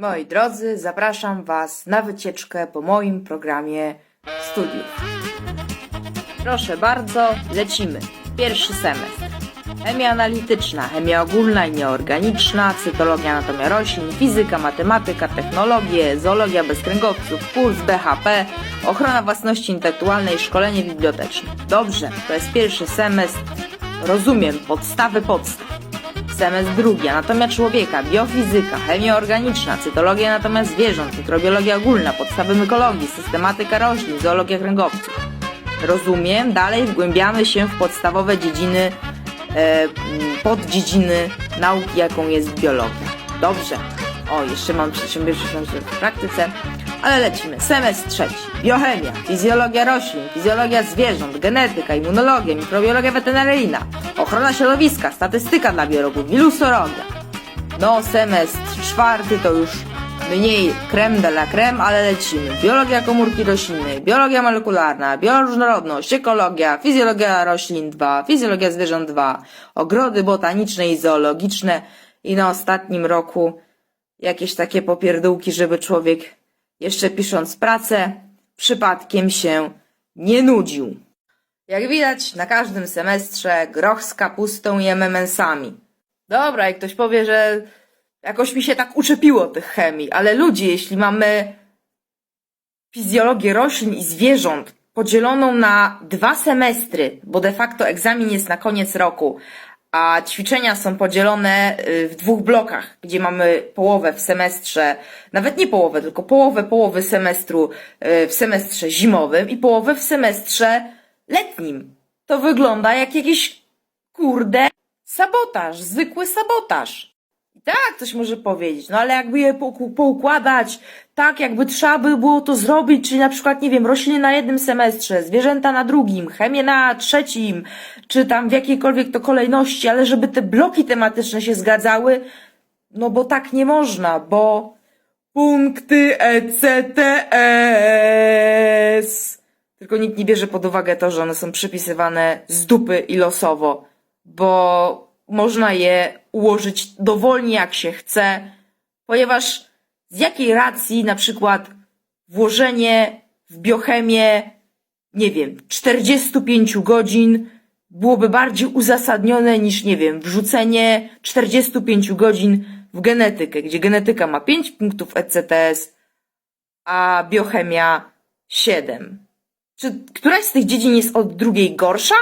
Moi drodzy, zapraszam Was na wycieczkę po moim programie studiów. Proszę bardzo, lecimy. Pierwszy semestr. Chemia analityczna, chemia ogólna i nieorganiczna, cytologia anatomia roślin, fizyka, matematyka, technologie, zoologia bez kręgowców, kurs BHP, ochrona własności intelektualnej, szkolenie biblioteczne. Dobrze, to jest pierwszy semestr. Rozumiem, podstawy podstaw. Semestr drugi, anatomia człowieka, biofizyka, chemia organiczna, cytologia anatomia zwierząt, mikrobiologia ogólna, podstawy mykologii, systematyka roślin, zoologia kręgowców. Rozumiem, dalej wgłębiamy się w podstawowe dziedziny, e, poddziedziny nauki, jaką jest biologia. Dobrze. O, jeszcze mam przedsiębiorczość w praktyce, ale lecimy. Semestr trzeci. Biochemia, fizjologia roślin, fizjologia zwierząt, genetyka, immunologia, mikrobiologia weterynaryjna, ochrona środowiska, statystyka dla biologów, wirusologia. No, semestr czwarty to już mniej creme de la creme, ale lecimy. Biologia komórki roślinnej, biologia molekularna, bioróżnorodność, ekologia, fizjologia roślin 2, fizjologia zwierząt 2, ogrody botaniczne i zoologiczne i na ostatnim roku jakieś takie popierdółki, żeby człowiek jeszcze pisząc pracę przypadkiem się nie nudził. Jak widać, na każdym semestrze groch z kapustą i MMS-ami. Dobra, jak ktoś powie, że jakoś mi się tak uczepiło tych chemii, ale ludzie, jeśli mamy fizjologię roślin i zwierząt podzieloną na dwa semestry, bo de facto egzamin jest na koniec roku, a ćwiczenia są podzielone y, w dwóch blokach, gdzie mamy połowę w semestrze, nawet nie połowę, tylko połowę połowy semestru y, w semestrze zimowym i połowę w semestrze letnim. To wygląda jak jakiś kurde sabotaż, zwykły sabotaż. I tak ktoś może powiedzieć, no ale jakby je pouk- poukładać tak, jakby trzeba by było to zrobić, czyli na przykład, nie wiem, rośliny na jednym semestrze, zwierzęta na drugim, chemię na trzecim, czy tam w jakiejkolwiek to kolejności, ale żeby te bloki tematyczne się zgadzały, no bo tak nie można, bo punkty ECTS. Tylko nikt nie bierze pod uwagę to, że one są przypisywane z dupy i losowo, bo można je ułożyć dowolnie jak się chce, ponieważ z jakiej racji na przykład włożenie w biochemię, nie wiem, 45 godzin byłoby bardziej uzasadnione niż, nie wiem, wrzucenie 45 godzin w genetykę, gdzie genetyka ma 5 punktów ECTS, a biochemia 7. Czy któraś z tych dziedzin jest od drugiej gorsza?